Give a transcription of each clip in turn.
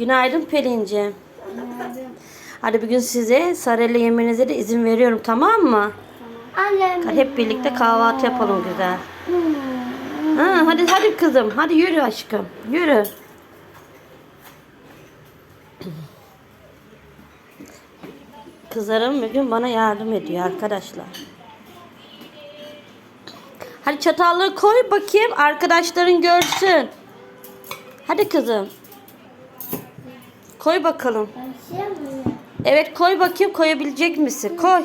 Günaydın Pelin'ciğim. Hadi bugün size sarayla yemenize de izin veriyorum tamam mı? Annem. Hep birlikte kahvaltı yapalım güzel. Ha, hadi hadi kızım. Hadi yürü aşkım. Yürü. Kızlarım bugün bana yardım ediyor arkadaşlar. Hadi çatalları koy bakayım arkadaşların görsün. Hadi kızım. Koy bakalım. Evet koy bakayım koyabilecek misin? Koy.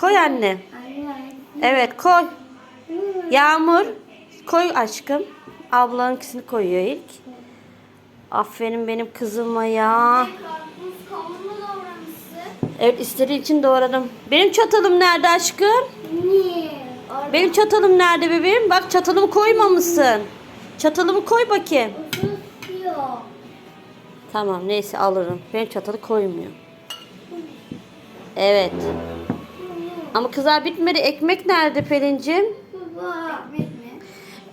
Koy anne. Evet koy. Yağmur. Koy aşkım. Ablanınkisini koyuyor ilk. Aferin benim kızıma ya. Evet istediği için doğradım. Benim çatalım nerede aşkım? Benim çatalım nerede bebeğim? Bak çatalımı koymamışsın. Çatalımı koy bakayım. Tamam neyse alırım. Benim çatalı koymuyor. Evet. Ama kızar bitmedi. Ekmek nerede Pelin'cim?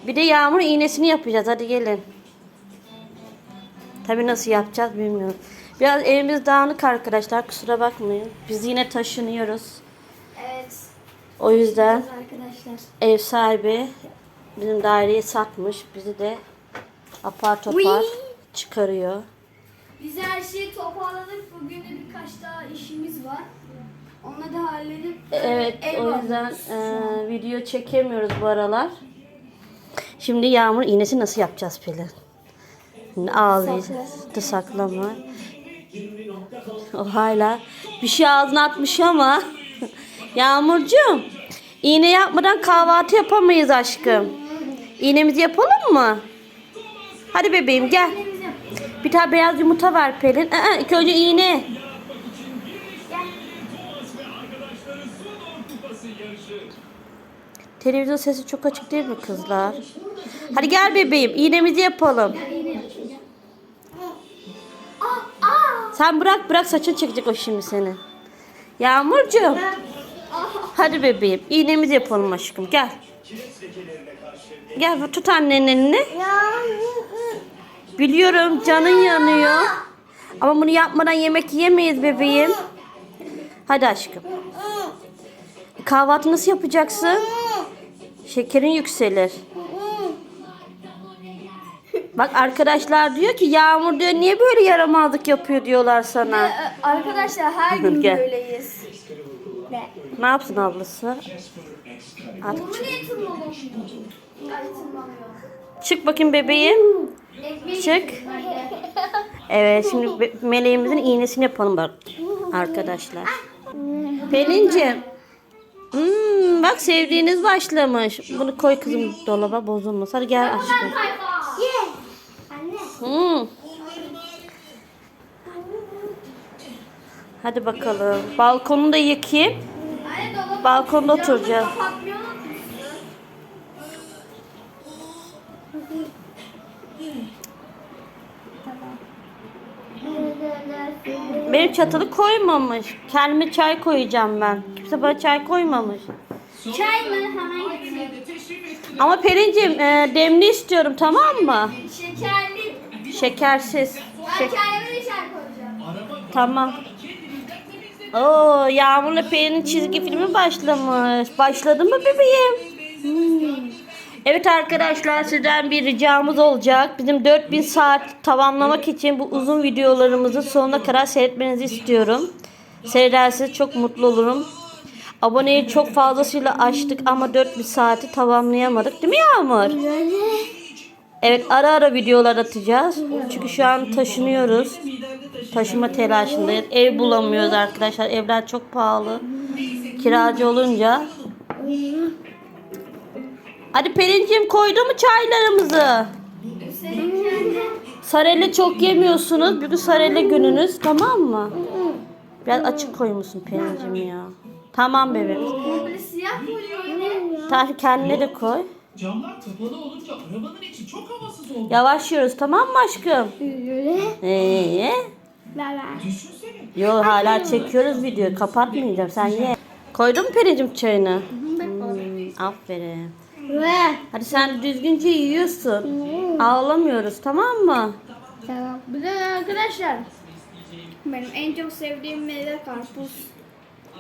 Bir de yağmur iğnesini yapacağız. Hadi gelin. Tabii nasıl yapacağız bilmiyorum. Biraz evimiz dağınık arkadaşlar. Kusura bakmayın. Biz yine taşınıyoruz. Evet. O yüzden Arkadaşlar. ev sahibi bizim daireyi satmış. Bizi de apar topar Uy. çıkarıyor. Biz her şeyi toparladık. Bugün de birkaç daha işimiz var. Onları da halledip Evet ev o yüzden alıyoruz. e, video çekemiyoruz bu aralar. Şimdi yağmur iğnesi nasıl yapacağız Pelin? Şimdi ağlayacağız. Da saklama. O hala bir şey ağzına atmış ama. Yağmurcuğum iğne yapmadan kahvaltı yapamayız aşkım. İğnemizi yapalım mı? Hadi bebeğim gel. Bir tane beyaz yumurta ver Pelin. Aa, ilk önce iğne. Televizyon sesi çok açık değil mi kızlar? Hadi gel bebeğim iğnemizi yapalım. Sen bırak bırak saçın çekecek o şimdi seni. Yağmurcuğum. Hadi bebeğim iğnemizi yapalım aşkım gel. Gel tut annenin elini. Biliyorum canın yanıyor. Ama bunu yapmadan yemek yemeyiz bebeğim. Hadi aşkım. Kahvaltı nasıl yapacaksın? Şekerin yükselir. Bak arkadaşlar diyor ki Yağmur diyor niye böyle yaramazlık yapıyor diyorlar sana. Ee, Arkadaşlar her gün Gel. böyleyiz. Ne yapsın ablası? Artık tırmalamıyor? Ay çık bakayım bebeğim. Çık. Evet şimdi meleğimizin iğnesini yapalım bak arkadaşlar. Pelin'ciğim. Hmm, bak sevdiğiniz başlamış. Bunu koy kızım dolaba bozulmaz. Hadi gel aşkım. Hmm. Hadi bakalım. Balkonu da yıkayayım. Balkonda oturacağız. Benim çatalı koymamış. Kendime çay koyacağım ben. Kimse bana çay koymamış. Çay mı? Hemen getireyim. Ama Pelin'ciğim e, demli istiyorum tamam mı? Şekerli. Şekersiz. Ben kendime de çay koyacağım. Tamam. Oo, Yağmur'la Peri'nin çizgi filmi başlamış. Başladı mı bebeğim? Hmm. Evet arkadaşlar sizden bir ricamız olacak. Bizim 4000 saat tamamlamak için bu uzun videolarımızı sonuna kadar seyretmenizi istiyorum. Seyrederseniz çok mutlu olurum. Aboneyi çok fazlasıyla açtık ama 4000 saati tamamlayamadık. Değil mi Yağmur? Evet ara ara videolar atacağız. Çünkü şu an taşınıyoruz. Taşıma telaşındayız. Ev bulamıyoruz arkadaşlar. Evler çok pahalı. Kiracı olunca. Hadi Pelin'cim koydu mu çaylarımızı? Sarelle çok yemiyorsunuz. Bugün sarelle gününüz tamam mı? Biraz açık koymuşsun Pelin'cim ya. Tamam bebeğim. Böyle siyah koyuyor yine. Tahir kendine de koy. Camlar kapalı olunca arabanın içi çok havasız oldu. Yavaş yiyoruz tamam mı aşkım? Ee? Düşünsene. Yo hala çekiyoruz videoyu. Kapatmayacağım. Sen ye. Koydun mu Peri'cim çayını? Hmm, aferin. Hadi sen düzgünce yiyorsun. Ağlamıyoruz tamam mı? Tamam. Bir de arkadaşlar benim en çok sevdiğim meyve karpuz.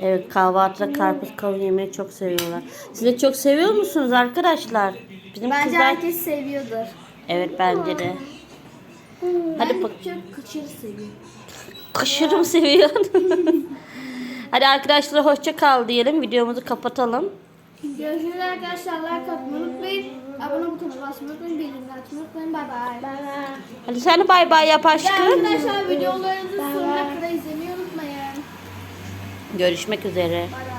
Evet kahvaltıda karpuz kavun yemeyi çok seviyorlar. Siz de çok seviyor musunuz arkadaşlar? Bizim Bence kızlar... herkes seviyordur. Evet bence de. Hadi ben bak. çok kıçır seviyorum. Kışırım seviyorsun. Hadi arkadaşlar hoşça kal diyelim. Videomuzu kapatalım. Görüşürüz arkadaşlar. Like atmayı unutmayın. Abone butonuna basmayı unutmayın. Bildirimleri açmayı unutmayın. Bay bay. Bay bay. Hadi sen de bay bay yap aşkım. arkadaşlar videolarınızı sonuna kadar izlemeyi unutmayın. Görüşmek üzere. Bay bay.